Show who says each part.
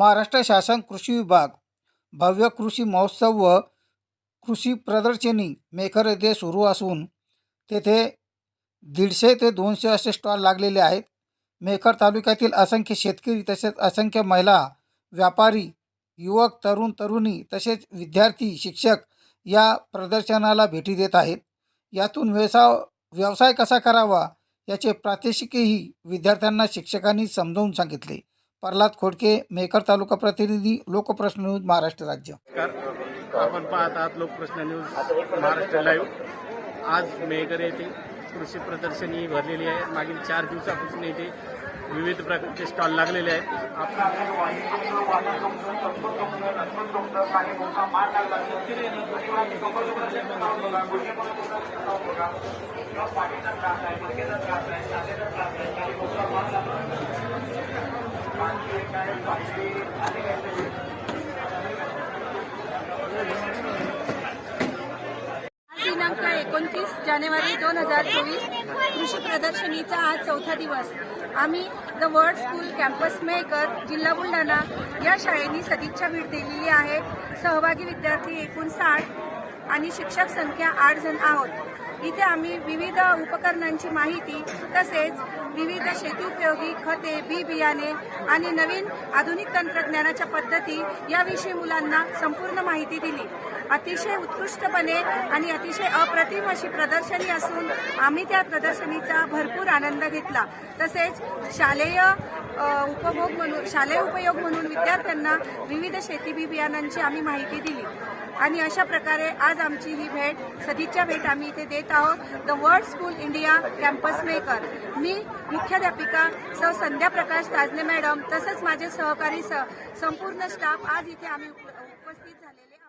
Speaker 1: महाराष्ट्र शासन कृषी विभाग. भव्य कृषी महोत्सव व कृषी प्रदर्शनी मेखर येथे सुरू असून तेथे दीडशे ते दोनशे असे स्टॉल लागलेले आहेत. मेखर तालुक्यातील असंख्य शेतकरी तसेच असंख्य महिला व्यापारी युवक तरुण तरुणी तसेच विद्यार्थी शिक्षक या प्रदर्शनाला भेटी देत आहेत. यातून व्यवसाय व्यवसाय कसा करावा याचे प्रात्यक्षिकेही विद्यार्थ्यांना शिक्षकांनी समजावून सांगितले. प्रल्हाद खोडके मेकर तालुका प्रतिनिधी लोकप्रश्न न्यूज महाराष्ट्र राज्य.
Speaker 2: आपण पाहत आहात लोकप्रश्न न्यूज महाराष्ट्र लाईव्ह. आज मेकर येथे कृषी प्रदर्शनी भरलेली आहे. मागील चार दिवसापासून येथे विविध प्रकारचे स्टॉल लागलेले आहेत आपण
Speaker 3: आज दिनांक एकोणतीस जानेवारी दोन हजार चोवीस कृषी प्रदर्शनीचा आज चौथा दिवस. आम्ही the world school campus Mehkar जिल्हा बुलढाणा या शाळेनी सदिच्छा भेट दिलेली आहे. सहभागी विद्यार्थी एकूण साठ आणि शिक्षक संख्या आठ जण आहोत. इथे आम्ही विविध उपकरणांची माहिती तसेच विविध शेती उपयोगी खते बी बियाणे आणि नवीन आधुनिक तंत्रज्ञानाच्या पद्धती याविषयी मुलांना संपूर्ण माहिती दिली. अतिशय उत्कृष्टपणे आणि अतिशय अप्रतिम अशी प्रदर्शनी असून आम्ही त्या प्रदर्शनीचा भरपूर आनंद घेतला. तसेच शालेय उपभोग म्हणून शालेय उपयोग म्हणून विद्यार्थ्यांना विविध शेती बी बियाणांची आम्ही माहिती दिली. आणि अशा प्रकारे आज आमची ही भेट सदिच्छा भेट आम्ही इथे देत आहोत. The world school India campus Mehkar मी मुख्याध्यापिका सौ संध्या प्रकाश ताजने मॅडम तसंच माझे सहकारी स संपूर्ण स्टाफ आज इथे आम्ही उप- उपस्थित झालेले